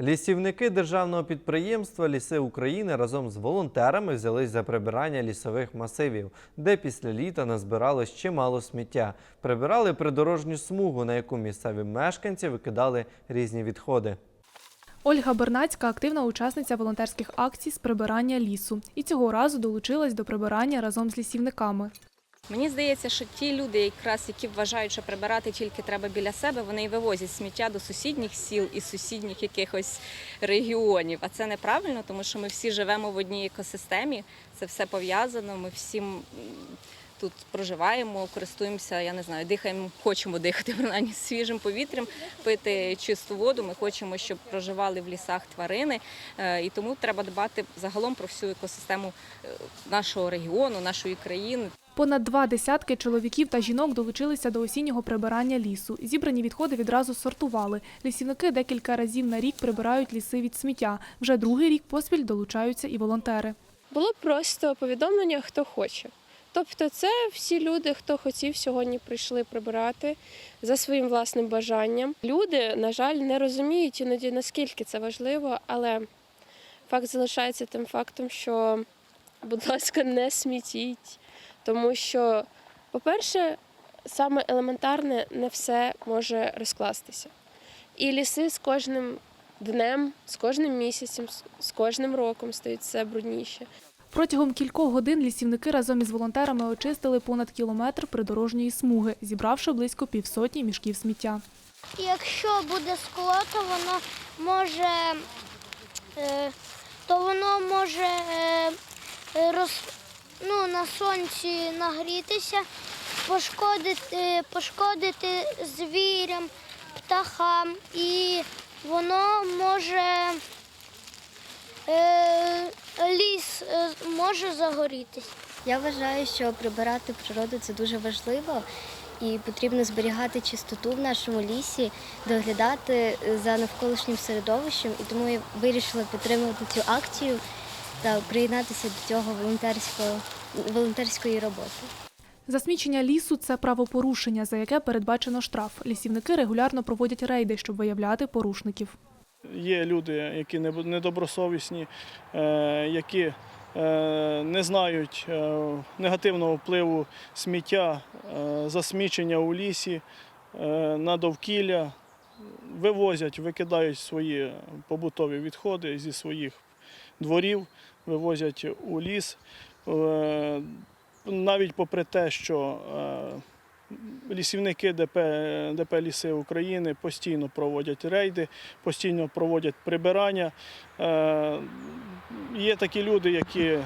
Лісівники державного підприємства Ліси України разом з волонтерами взялись за прибирання лісових масивів, де після літа назбиралось чимало сміття. Прибирали придорожню смугу, на яку місцеві мешканці викидали різні відходи. Ольга Бернацька активна учасниця волонтерських акцій з прибирання лісу і цього разу долучилась до прибирання разом з лісівниками. Мені здається, що ті люди, якраз які вважають, що прибирати тільки треба біля себе, вони і вивозять сміття до сусідніх сіл і сусідніх якихось регіонів. А це неправильно, тому що ми всі живемо в одній екосистемі. Це все пов'язано. Ми всім м, тут проживаємо, користуємося, я не знаю, дихаємо, хочемо дихати принаймні свіжим повітрям, пити чисту воду. Ми хочемо, щоб проживали в лісах тварини. Е, І тому треба дбати загалом про всю екосистему е, нашого регіону, нашої країни. Понад два десятки чоловіків та жінок долучилися до осіннього прибирання лісу. Зібрані відходи відразу сортували. Лісівники декілька разів на рік прибирають ліси від сміття. Вже другий рік поспіль долучаються і волонтери. Було просто повідомлення, хто хоче. Тобто, це всі люди, хто хотів сьогодні, прийшли прибирати за своїм власним бажанням. Люди, на жаль, не розуміють іноді наскільки це важливо, але факт залишається тим фактом, що, будь ласка, не смітіть. Тому що, по-перше, саме елементарне не все може розкластися. І ліси з кожним днем, з кожним місяцем, з кожним роком стають все брудніше. Протягом кількох годин лісівники разом із волонтерами очистили понад кілометр придорожньої смуги, зібравши близько півсотні мішків сміття. Якщо буде скло, то воно може, е, то воно може е, е, роз, ну, на сонці нагрітися, пошкодити, пошкодити звірям, птахам, і воно може е, може загорітись. Я вважаю, що прибирати природу це дуже важливо і потрібно зберігати чистоту в нашому лісі, доглядати за навколишнім середовищем. І тому я вирішила підтримувати цю акцію та приєднатися до цього волонтерського волонтерської роботи. Засмічення лісу це правопорушення, за яке передбачено штраф. Лісівники регулярно проводять рейди, щоб виявляти порушників. Є люди, які недобросовісні, е, які е, не знають е, негативного впливу сміття, е, засмічення у лісі, е, на довкілля, вивозять, викидають свої побутові відходи зі своїх дворів, вивозять у ліс. Е, Навіть попри те, що е, лісівники ДП, ДП Ліси України постійно проводять рейди, постійно проводять прибирання. Є такі люди, які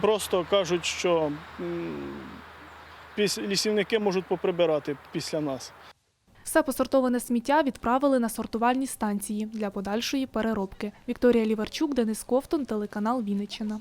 просто кажуть, що лісівники можуть поприбирати після нас. Все посортоване сміття відправили на сортувальні станції для подальшої переробки. Вікторія Ліварчук, Денис Ковтун, телеканал Вінниччина.